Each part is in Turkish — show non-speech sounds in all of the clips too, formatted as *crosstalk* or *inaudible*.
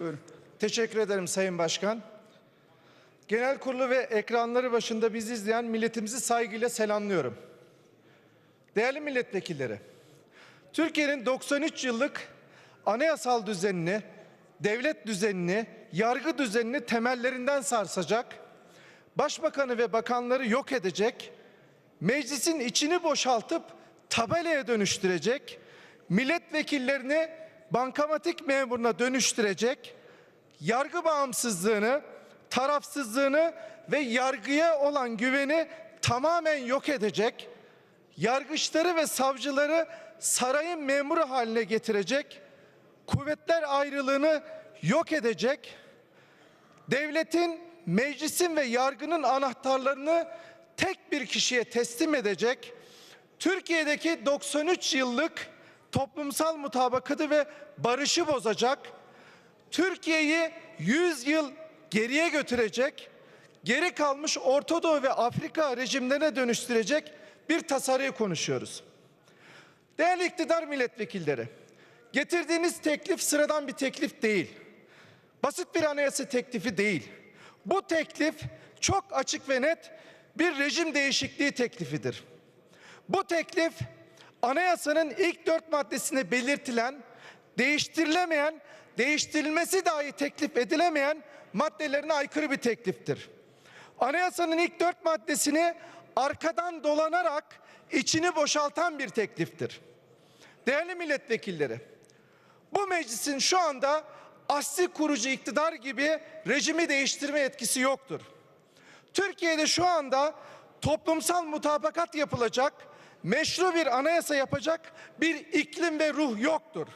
Buyurun. Teşekkür ederim Sayın Başkan. Genel kurulu ve ekranları başında bizi izleyen milletimizi saygıyla selamlıyorum. Değerli milletvekilleri, Türkiye'nin 93 yıllık anayasal düzenini, devlet düzenini, yargı düzenini temellerinden sarsacak, başbakanı ve bakanları yok edecek, meclisin içini boşaltıp tabelaya dönüştürecek, milletvekillerini bankamatik memuruna dönüştürecek, yargı bağımsızlığını, tarafsızlığını ve yargıya olan güveni tamamen yok edecek, yargıçları ve savcıları sarayın memuru haline getirecek, kuvvetler ayrılığını yok edecek, devletin, meclisin ve yargının anahtarlarını tek bir kişiye teslim edecek, Türkiye'deki 93 yıllık toplumsal mutabakatı ve barışı bozacak, Türkiye'yi 100 yıl geriye götürecek, geri kalmış Orta Doğu ve Afrika rejimlerine dönüştürecek bir tasarıyı konuşuyoruz. Değerli iktidar milletvekilleri, getirdiğiniz teklif sıradan bir teklif değil. Basit bir anayasa teklifi değil. Bu teklif çok açık ve net bir rejim değişikliği teklifidir. Bu teklif anayasanın ilk dört maddesine belirtilen, değiştirilemeyen, değiştirilmesi dahi teklif edilemeyen maddelerine aykırı bir tekliftir. Anayasanın ilk dört maddesini arkadan dolanarak içini boşaltan bir tekliftir. Değerli milletvekilleri, bu meclisin şu anda asli kurucu iktidar gibi rejimi değiştirme etkisi yoktur. Türkiye'de şu anda toplumsal mutabakat yapılacak, meşru bir anayasa yapacak bir iklim ve ruh yoktur.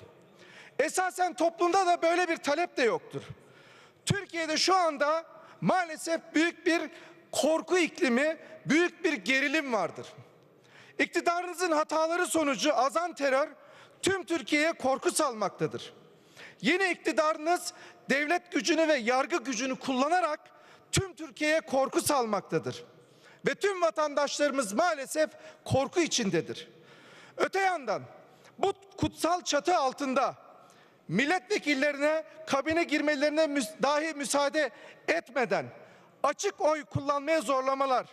Esasen toplumda da böyle bir talep de yoktur. Türkiye'de şu anda maalesef büyük bir korku iklimi, büyük bir gerilim vardır. İktidarınızın hataları sonucu azan terör tüm Türkiye'ye korku salmaktadır. Yeni iktidarınız devlet gücünü ve yargı gücünü kullanarak tüm Türkiye'ye korku salmaktadır. Ve tüm vatandaşlarımız maalesef korku içindedir. Öte yandan bu kutsal çatı altında milletvekillerine kabine girmelerine dahi müsaade etmeden açık oy kullanmaya zorlamalar,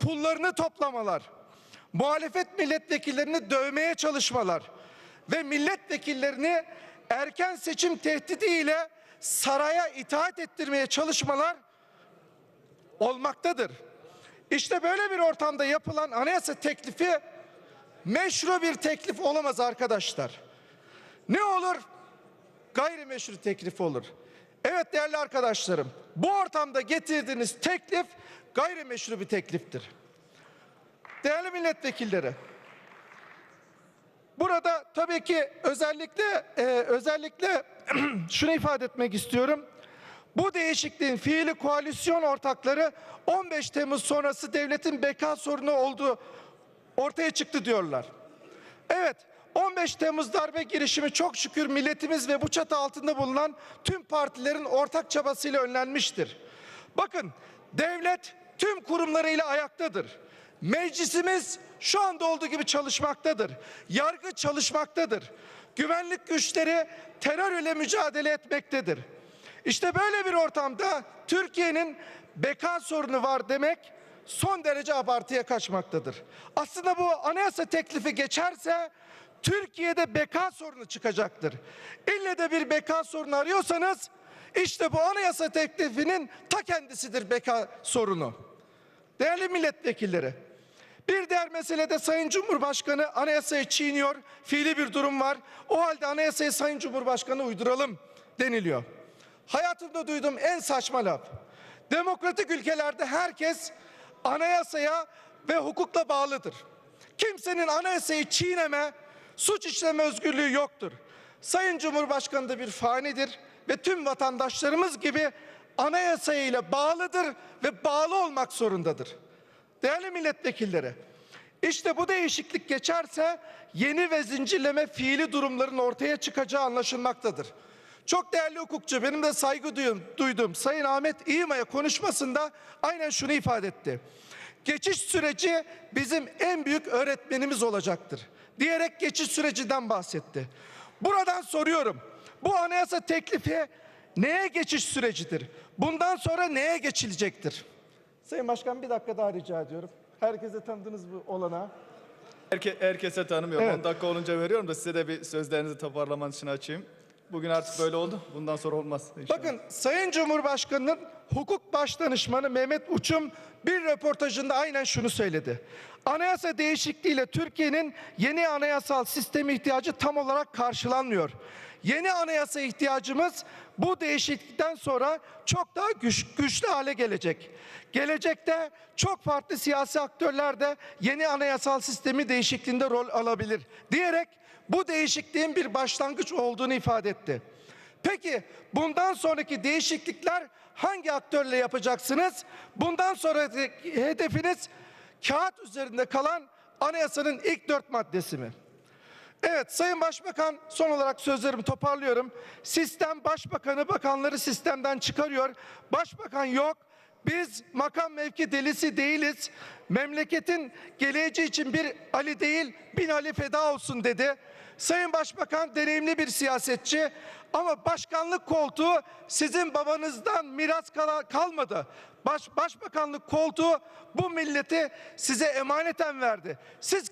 pullarını toplamalar, muhalefet milletvekillerini dövmeye çalışmalar ve milletvekillerini erken seçim tehdidiyle saraya itaat ettirmeye çalışmalar olmaktadır. İşte böyle bir ortamda yapılan anayasa teklifi meşru bir teklif olamaz arkadaşlar. Ne olur? Gayrimeşru teklif olur. Evet değerli arkadaşlarım, bu ortamda getirdiğiniz teklif gayrimeşru bir tekliftir. Değerli milletvekilleri, burada tabii ki özellikle e, özellikle *clears throat* şunu ifade etmek istiyorum. Bu değişikliğin fiili koalisyon ortakları 15 Temmuz sonrası devletin beka sorunu olduğu ortaya çıktı diyorlar. Evet 15 Temmuz darbe girişimi çok şükür milletimiz ve bu çatı altında bulunan tüm partilerin ortak çabasıyla önlenmiştir. Bakın devlet tüm kurumlarıyla ayaktadır. Meclisimiz şu anda olduğu gibi çalışmaktadır. Yargı çalışmaktadır. Güvenlik güçleri terörle mücadele etmektedir. İşte böyle bir ortamda Türkiye'nin beka sorunu var demek son derece abartıya kaçmaktadır. Aslında bu anayasa teklifi geçerse Türkiye'de beka sorunu çıkacaktır. İlle de bir beka sorunu arıyorsanız işte bu anayasa teklifinin ta kendisidir beka sorunu. Değerli milletvekilleri, bir diğer meselede Sayın Cumhurbaşkanı anayasayı çiğniyor, fiili bir durum var. O halde anayasayı Sayın Cumhurbaşkanı uyduralım deniliyor. Hayatımda duyduğum en saçma laf. Demokratik ülkelerde herkes anayasaya ve hukukla bağlıdır. Kimsenin anayasayı çiğneme, suç işleme özgürlüğü yoktur. Sayın Cumhurbaşkanı da bir fanidir ve tüm vatandaşlarımız gibi anayasayla bağlıdır ve bağlı olmak zorundadır. Değerli milletvekilleri, işte bu değişiklik geçerse yeni ve zincirleme fiili durumların ortaya çıkacağı anlaşılmaktadır. Çok değerli hukukçu, benim de saygı duyduğum Sayın Ahmet İğmaya konuşmasında aynen şunu ifade etti. Geçiş süreci bizim en büyük öğretmenimiz olacaktır. Diyerek geçiş sürecinden bahsetti. Buradan soruyorum. Bu anayasa teklifi neye geçiş sürecidir? Bundan sonra neye geçilecektir? Sayın Başkan bir dakika daha rica ediyorum. Herkese tanıdığınız bu olanağı. Herke, herkese tanımıyorum. Evet. 10 dakika olunca veriyorum da size de bir sözlerinizi toparlaman için açayım. Bugün artık böyle oldu. Bundan sonra olmaz. inşallah. Bakın Sayın Cumhurbaşkanı'nın hukuk başdanışmanı Mehmet Uçum bir röportajında aynen şunu söyledi. Anayasa değişikliğiyle Türkiye'nin yeni anayasal sistemi ihtiyacı tam olarak karşılanmıyor. Yeni anayasa ihtiyacımız bu değişiklikten sonra çok daha güç, güçlü hale gelecek. Gelecekte çok farklı siyasi aktörler de yeni anayasal sistemi değişikliğinde rol alabilir diyerek bu değişikliğin bir başlangıç olduğunu ifade etti. Peki bundan sonraki değişiklikler hangi aktörle yapacaksınız? Bundan sonraki hedefiniz kağıt üzerinde kalan anayasanın ilk dört maddesi mi? Evet Sayın Başbakan son olarak sözlerimi toparlıyorum. Sistem başbakanı bakanları sistemden çıkarıyor. Başbakan yok. Biz makam mevki delisi değiliz. Memleketin geleceği için bir Ali değil bin Ali feda olsun dedi. Sayın Başbakan deneyimli bir siyasetçi ama başkanlık koltuğu sizin babanızdan miras kala- kalmadı. Baş, başbakanlık koltuğu bu milleti size emaneten verdi. Siz